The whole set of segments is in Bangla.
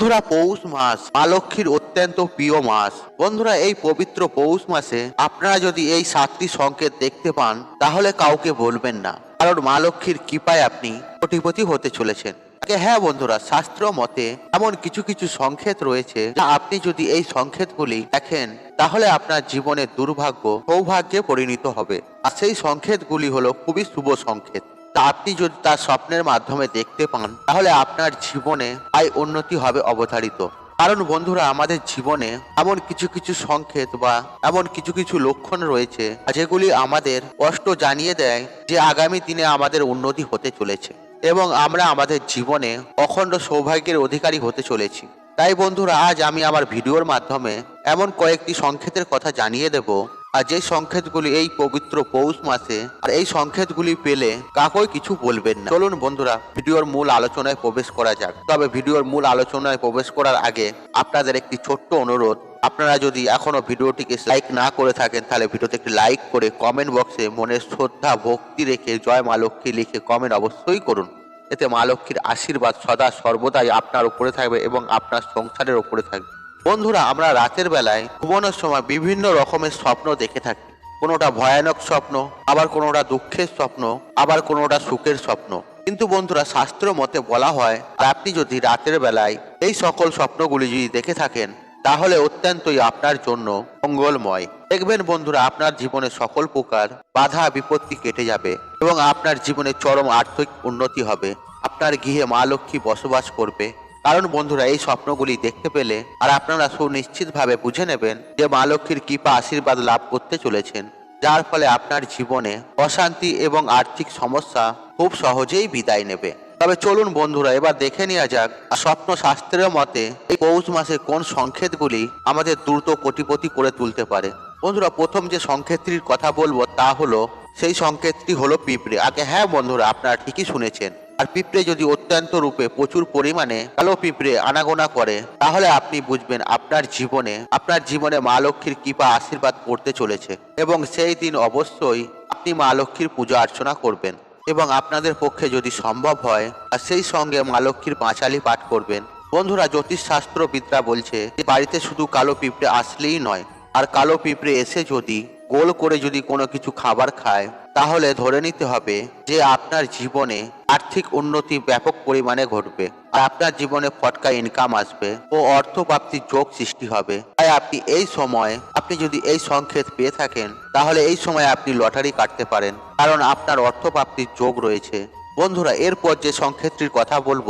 বন্ধুরা, পৌষ মাস মা লক্ষ্মীর অত্যন্ত প্রিয় মাস। বন্ধুরা, এই পবিত্র পৌষ মাসে আপনারা যদি এই সাতটি সংকেত দেখতে পান, তাহলে কাউকে বলবেন না। কারণ মা লক্ষ্মীর কৃপায় আপনি কোটিপতি হতে চলেছেন। হ্যাঁ বন্ধুরা, শাস্ত্র মতে এমন কিছু কিছু সংকেত রয়েছে, যা আপনি যদি এই সংকেতগুলি দেখেন, তাহলে আপনার জীবনের দুর্ভাগ্য, সৌভাগ্যে পরিণত হবে। আর সেই সংকেতগুলি হলো খুবই শুভ সংকেত। তা আপনি যদি তার স্বপ্নের মাধ্যমে দেখতে পান, তাহলে আপনার জীবনে আয় উন্নতি হবে অবধারিত। কারণ বন্ধুরা, আমাদের জীবনে এমন কিছু কিছু সংকেত বা এমন কিছু কিছু লক্ষণ রয়েছে, যেগুলি আমাদের কষ্ট জানিয়ে দেয় যে আগামী দিনে আমাদের উন্নতি হতে চলেছে এবং আমরা আমাদের জীবনে অখণ্ড সৌভাগ্যের অধিকারী হতে চলেছি। তাই বন্ধুরা, আজ আমি আমার ভিডিওর মাধ্যমে এমন কয়েকটি সংকেতের কথা জানিয়ে দেব আর যে সংকেতগুলি এই পবিত্র পৌষ মাসে, আর এই সংকেতগুলি পেলে কাকই কিছু বলবেন না। চলুন বন্ধুরা, ভিডিওর মূল আলোচনায় প্রবেশ করা যাক। তবে ভিডিওর মূল আলোচনায় প্রবেশ করার আগে আপনাদের একটি ছোট্ট অনুরোধ। আপনারা যদি এখনও ভিডিওটিকে লাইক না করে থাকেন, তাহলে ভিডিওতে একটি লাইক করে কমেন্ট বক্সে মনের শ্রদ্ধা, ভক্তি রেখে জয় মা লক্ষ্মী লিখে কমেন্ট অবশ্যই করুন। এতে মা লক্ষ্মীর আশীর্বাদ সদা সর্বদাই আপনার উপরে থাকবে এবং আপনার সংসারের উপরে থাকবে। বন্ধুরা, আমরা রাতের বেলায় ঘুমানোর সময় বিভিন্ন রকমের স্বপ্ন দেখে থাকি। কোনোটা ভয়ানক স্বপ্ন, আবার কোনোটা দুঃখের স্বপ্ন, আবার কোনোটা সুখের স্বপ্ন। কিন্তু বন্ধুরা, শাস্ত্র মতে বলা হয়, আপনি যদি রাতের বেলায় এই সকল স্বপ্নগুলি যদি দেখে থাকেন, তাহলে অত্যন্তই আপনার জন্য মঙ্গলময়। দেখবেন বন্ধুরা, আপনার জীবনে সকল প্রকার বাধা, বিপত্তি কেটে যাবে এবং আপনার জীবনে চরম আর্থিক উন্নতি হবে। আপনার গৃহে মা লক্ষ্মী বসবাস করবে। কারণ বন্ধুরা, এই স্বপ্নগুলি দেখতে পেলে আর আপনারা সুনিশ্চিতভাবে বুঝে নেবেন যে মা লক্ষ্মীর কৃপা আশীর্বাদ লাভ করতে চলেছেন, যার ফলে আপনার জীবনে অশান্তি এবং আর্থিক সমস্যা খুব সহজেই বিদায় নেবে। তবে চলুন বন্ধুরা, এবার দেখে নেওয়া যাক স্বপ্ন শাস্ত্রের মতে এই পৌষ মাসে কোন সংকেতগুলি আমাদের দ্রুত কোটিপতি করে তুলতে পারে। বন্ধুরা, প্রথম যে সংকেতটির কথা বলব তা হলো, সেই সংকেতটি হলো পিঁপড়ে। আগে হ্যাঁ বন্ধুরা, আপনারা ঠিকই শুনেছেন। আর পিঁপড়ে যদি অত্যন্ত রূপে প্রচুর পরিমাণে কালো পিঁপড়ে আনাগোনা করে, তাহলে আপনি বুঝবেন আপনার জীবনে আপনার জীবনে মা লক্ষ্মীর কৃপা আশীর্বাদ করতে চলেছে। এবং সেই দিন অবশ্যই আপনি মা লক্ষ্মীর পূজা অর্চনা করবেন। এবং আপনাদের পক্ষে যদি সম্ভব হয়, আর সেই সঙ্গে মা লক্ষ্মীর পাঁচালি পাঠ করবেন। বন্ধুরা জ্যোতিষশাস্ত্র বিদ্যা বলছে যে বাড়িতে শুধু কালো পিঁপড়ে আসলেই নয়, আর কালো পিঁপড়ে এসে যদি গোল করে যদি কোনো কিছু খাবার খায় তাহলে ধরে নিতে হবে যে আপনার জীবনে আর্থিক উন্নতি ব্যাপক পরিমাণে ঘটবে। আর আপনার জীবনে ফটকা ইনকাম আসবে ও অর্থপ্রাপ্তির যোগ সৃষ্টি হবে। তাই আপনি এই সময়, আপনি যদি এই সংকেত পেয়ে থাকেন, তাহলে এই সময় আপনি লটারি কাটতে পারেন। কারণ আপনার অর্থপ্রাপ্তির যোগ রয়েছে। বন্ধুরা, এরপর যে সংকেতটির কথা বলব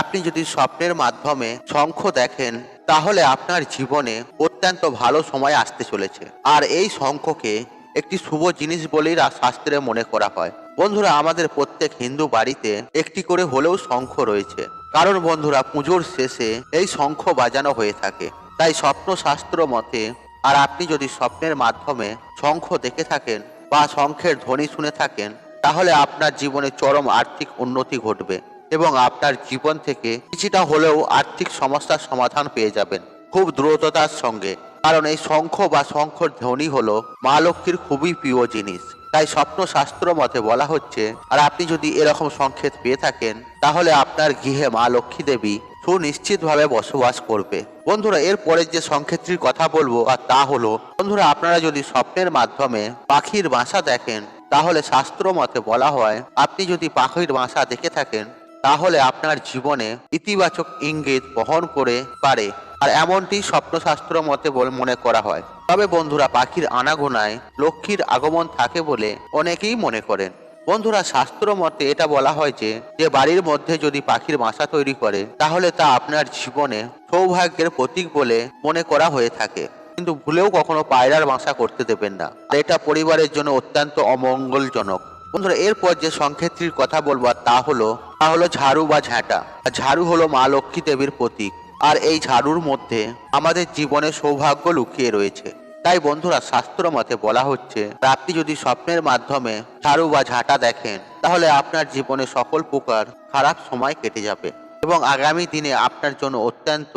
আপনি যদি স্বপ্নের মাধ্যমে শঙ্খ দেখেন, তাহলে আপনার জীবনে অত্যন্ত ভালো সময় আসতে চলেছে। আর এই শঙ্খকে একটি শুভ জিনিস বলেই শাস্ত্রে মনে করা হয়। বন্ধুরা, আমাদের প্রত্যেক হিন্দু বাড়িতে একটি করে হলেও শঙ্খ রয়েছে। কারণ বন্ধুরা, পুজোর শেষে এই শঙ্খ বাজানো হয়ে থাকে। তাই স্বপ্ন শাস্ত্র মতে, আর আপনি যদি স্বপ্নের মাধ্যমে শঙ্খ দেখে থাকেন বা শঙ্খের ধ্বনি শুনে থাকেন, তাহলে আপনার জীবনে চরম আর্থিক উন্নতি ঘটবে এবং আপনার জীবন থেকে কিছুটা হলেও আর্থিক সমস্যার সমাধান পেয়ে যাবেন। খুব দ্রুততার সঙ্গে। কারণ এই শঙ্খ বা শঙ্খর ধ্বনি হলো মা লক্ষ্মীর খুবই প্রিয় জিনিস। তাই স্বপ্ন শাস্ত্র মতে বলা হচ্ছে, আর আপনি যদি এরকম সংকেত পেয়ে থাকেন, তাহলে আপনার গৃহে মা লক্ষ্মী দেবী সুনিশ্চিতভাবে বসবাস করবে। বন্ধুরা, এর পরের যে সংকেতটির কথা বলব, আর তা হলো, বন্ধুরা, আপনারা যদি স্বপ্নের মাধ্যমে পাখির বাসা দেখেন, তাহলে শাস্ত্র মতে বলা হয়, আপনি যদি পাখির বাসা দেখে থাকেন, তাহলে আপনার জীবনে ইতিবাচক ইঙ্গিত বহন করে পারে। আর এমনটি স্বপ্নশাস্ত্র মতে বলে মনে করা হয়। তবে বন্ধুরা, পাখির আনাগোনায় লক্ষ্মীর আগমন থাকে বলে অনেকেই মনে করেন। বন্ধুরা, শাস্ত্র মতে এটা বলা হয় যে যে বাড়ির মধ্যে যদি পাখির বাসা তৈরি করে, তাহলে তা আপনার জীবনে সৌভাগ্যের প্রতীক বলে মনে করা হয়ে থাকে। কিন্তু ভুলেও কখনো পায়রার বাসা করতে দেবেন না। এটা পরিবারের জন্য অত্যন্ত অমঙ্গলজনক। বন্ধুরা, এরপর যে সংক্ষেত্রীর কথা বলব তা হলো তা হলো ঝাড়ু বা ঝাঁটা। ঝাড়ু হলো মা লক্ষ্মী দেবীর প্রতীক। আর এই ঝাড়ুর মধ্যে আমাদের জীবনের সৌভাগ্য লুকিয়ে রয়েছে। তাই বন্ধুরা, শাস্ত্র মতে বলা হচ্ছে আপনি যদি স্বপ্নের মাধ্যমে ঝাড়ু বা ঝাঁটা দেখেন, তাহলে আপনার জীবনে সকল প্রকার খারাপ সময় কেটে যাবে এবং আগামী দিনে আপনার জন্য অত্যন্ত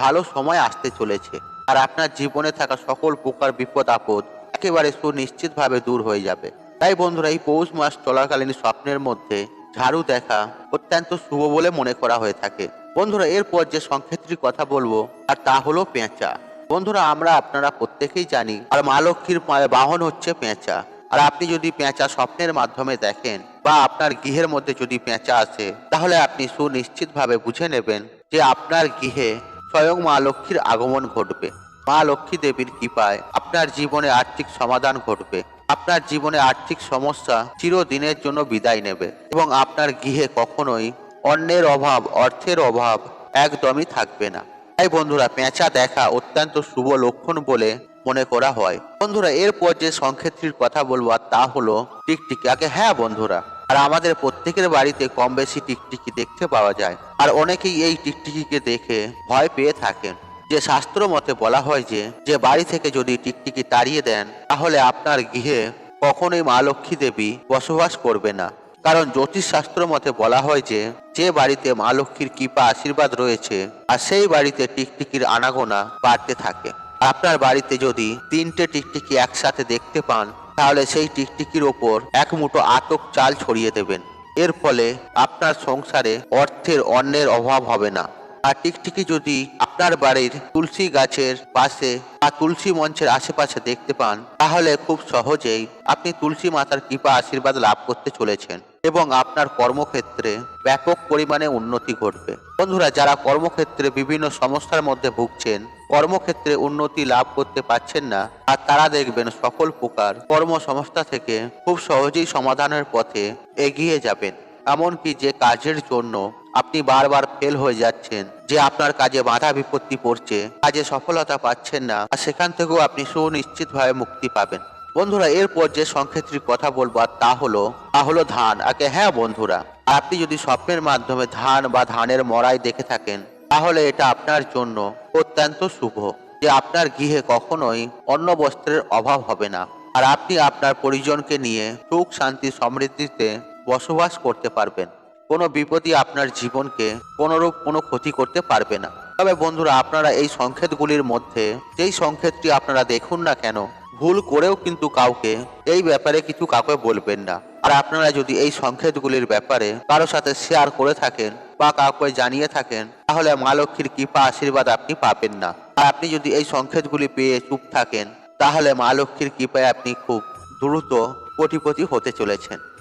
ভালো সময় আসতে চলেছে। আর আপনার জীবনে থাকা সকল প্রকার বিপদ, আপদ একেবারে সুনিশ্চিতভাবে দূর হয়ে যাবে। তাই বন্ধুরা, এই পৌষ মাস চলাকালীন স্বপ্নের মধ্যে ঝাড়ু দেখা অত্যন্ত শুভ বলে মনে করা হয়ে থাকে। বন্ধুরা, এরপর যে সংক্ষেত্রটির কথা বলব, আর তা হলো পেঁচা। বন্ধুরা, আমরা আপনারা প্রত্যেকেই জানি, আর মা লক্ষ্মীর বাহন হচ্ছে পেঁচা। আর আপনি যদি পেঁচা স্বপ্নের মাধ্যমে দেখেন, বা আপনার গৃহের মধ্যে যদি পেঁচা আসে, তাহলে আপনি সুনিশ্চিতভাবে বুঝে নেবেন যে আপনার গৃহে স্বয়ং মা লক্ষ্মীর আগমন ঘটবে। মা লক্ষ্মী দেবীর কৃপায় আপনার জীবনে আর্থিক সমাধান ঘটবে। আপনার জীবনে আর্থিক সমস্যা চিরদিনের জন্য বিদায় নেবে। এবং আপনার গৃহে কখনোই অন্যের অভাব, অর্থের অভাব একদমই থাকবে না। তাই বন্ধুরা, পেঁচা দেখা অত্যন্ত শুভ লক্ষণ বলে মনে করা হয়। বন্ধুরা, এরপর যে সংক্ষেত্রীর কথা বলব তা হলো টিকটিকি। আগে হ্যাঁ বন্ধুরা, আর আমাদের প্রত্যেকের বাড়িতে কম বেশি টিকটিকি দেখতে পাওয়া যায়। আর অনেকেই এই টিকটিকিকে দেখে ভয় পেয়ে থাকেন। যে শাস্ত্র মতে বলা হয় যে যে বাড়ি থেকে যদি টিকটিকি তাড়িয়ে দেন, তাহলে আপনার গৃহে কখনোই মা লক্ষ্মী দেবী বসবাস করবে না। কারণ জ্যোতিষ শাস্ত্র মতে বলা হয় যে যে বাড়িতে মা লক্ষ্মীর কৃপা, আশীর্বাদ রয়েছে, আর সেই বাড়িতে টিকটিকির আনাগোনা বাড়তে থাকে। আপনার বাড়িতে যদি তিনটে টিকটিকি একসাথে দেখতে পান, তাহলে সেই টিকটিকির ওপর এক মুঠো আতক চাল ছড়িয়ে দেবেন। এর ফলে আপনার সংসারে অর্থের অন্যের অভাব হবে না। আর টিকটিকি যদি আপনার বাড়ির তুলসী গাছের পাশে বা তুলসী মঞ্চের আশেপাশে দেখতে পান, তাহলে খুব সহজেই আপনি তুলসী মাতার কৃপা আশীর্বাদ লাভ করতে চলেছেন এবং আপনার কর্মক্ষেত্রে ব্যাপক পরিমাণে উন্নতি ঘটবে। বন্ধুরা, যারা কর্মক্ষেত্রে বিভিন্ন সমস্যার মধ্যে ভুগছেন, কর্মক্ষেত্রে উন্নতি লাভ করতে পারছেন না আর তারা দেখবেন সকল প্রকার কর্মসংস্থা থেকে খুব সহজেই সমাধানের পথে এগিয়ে যাবেন। এমনকি যে কাজের জন্য আপনি বারবার ফেল হয়ে যাচ্ছেন, যে আপনার কাজে বাধা বিপত্তি পড়ছে, কাজে সফলতা পাচ্ছেন না, আর সেখান থেকেও আপনি সুনিশ্চিতভাবে মুক্তি পাবেন। বন্ধুরা, এরপর যে সংক্ষেত্রিক কথা বলব আর তা হলো তা হলো ধান। আগে হ্যাঁ বন্ধুরা আপনি যদি স্বপ্নের মাধ্যমে ধান বা ধানের মড়াই দেখে থাকেন, তাহলে এটা আপনার জন্য অত্যন্ত শুভ, যে আপনার গৃহে কখনোই অন্ন বস্ত্রের অভাব হবে না। আর আপনি আপনার পরিজনকে নিয়ে সুখ, শান্তি, সমৃদ্ধিতে বসবাস করতে পারবেন। কোনো বিপদই আপনার জীবনকে কোনোরূপ কোনো ক্ষতি করতে পারবে না। তবে বন্ধুরা, আপনারা এই সংকেতগুলির মধ্যে যেই সংকেতটি আপনারা দেখুন না কেন, ভুল করেও কিন্তু কাউকে এই ব্যাপারে কিছু কাউকে বলবেন না। আর আপনারা যদি এই সংকেতগুলির ব্যাপারে কারও সাথে শেয়ার করে থাকেন বা কাউকে জানিয়ে থাকেন, তাহলে মা লক্ষ্মীর কৃপা আশীর্বাদ আপনি পাবেন না। আর আপনি যদি এই সংকেতগুলি পেয়ে চুপ থাকেন, তাহলে মা লক্ষ্মীর কৃপায় আপনি খুব দ্রুত কোটিপতি হতে চলেছেন।